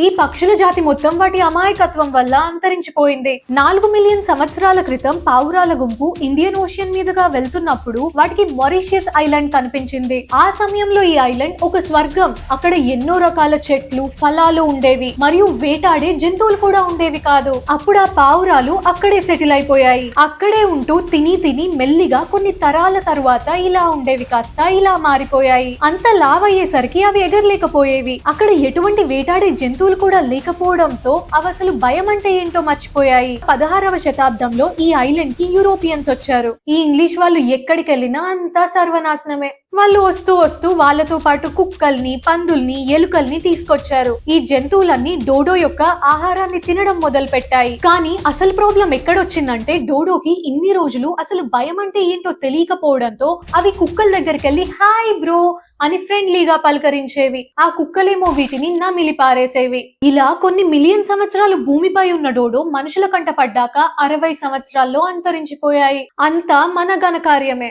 ఈ పక్షుల జాతి మొత్తం వాటి అమాయకత్వం వల్ల అంతరించిపోయింది. నాలుగు మిలియన్ సంవత్సరాల క్రితం పావురాల గుంపు ఇండియన్ ఓషియన్ మీదుగా వెళ్తున్నప్పుడు వాటికి మొరీషియస్ ఐలాండ్ కనిపించింది. ఆ సమయంలో ఈ ఐలాండ్ ఒక స్వర్గం. అక్కడ ఎన్నో రకాల చెట్లు ఫలాలు ఉండేవి. మరియు వేటాడే జంతువులు కూడా ఉండేవి కాదు. అప్పుడు ఆ పావురాలు అక్కడే సెటిల్ అయిపోయాయి. అక్కడే ఉంటూ తిని తిని మెల్లిగా కొన్ని తరాల తరువాత ఇలా ఉండేవి కాస్త ఇలా మారిపోయాయి. అంత లావ్ అయ్యేసరికి అవి ఎగరలేకపోయేవి. అక్కడ ఎటువంటి వేటాడే జంతువులు కూడా లేకపోవడంతో అవసలు భయం అంటే ఏంటో మర్చిపోయాయి. పదహారవ శతాబ్దంలో ఈ ఐలాండ్కి యూరోపియన్స్ వచ్చారు. ఈ ఇంగ్లీష్ వాళ్ళు ఎక్కడికి వెళ్ళినా అంతా సర్వనాశనమే. వాళ్ళు వస్తూ వస్తూ వాళ్ళతో పాటు కుక్కల్ని పందుల్ని ఎలుకల్ని తీసుకొచ్చారు. ఈ జంతువులన్నీ డోడో యొక్క ఆహారాన్ని తినడం మొదలు పెట్టాయి కానీ అసలు ప్రాబ్లం ఎక్కడొచ్చిందంటే డోడోకి ఇన్ని రోజులు అసలు భయం అంటే ఏంటో తెలియకపోవడంతో అవి కుక్కల దగ్గరికి వెళ్ళి హాయ్ బ్రో అన్ఫ్రెండ్లీగా పలకరించేవి. ఆ కుక్కలేమో వీటిని నమిలి పారేసేవి ఇలా కొన్ని మిలియన్ సంవత్సరాలు భూమిపై ఉన్న డోడో మనుషుల కంట పడ్డాక అరవై సంవత్సరాల్లో అంతరించిపోయాయి. అంతా మన ఘనకార్యమే.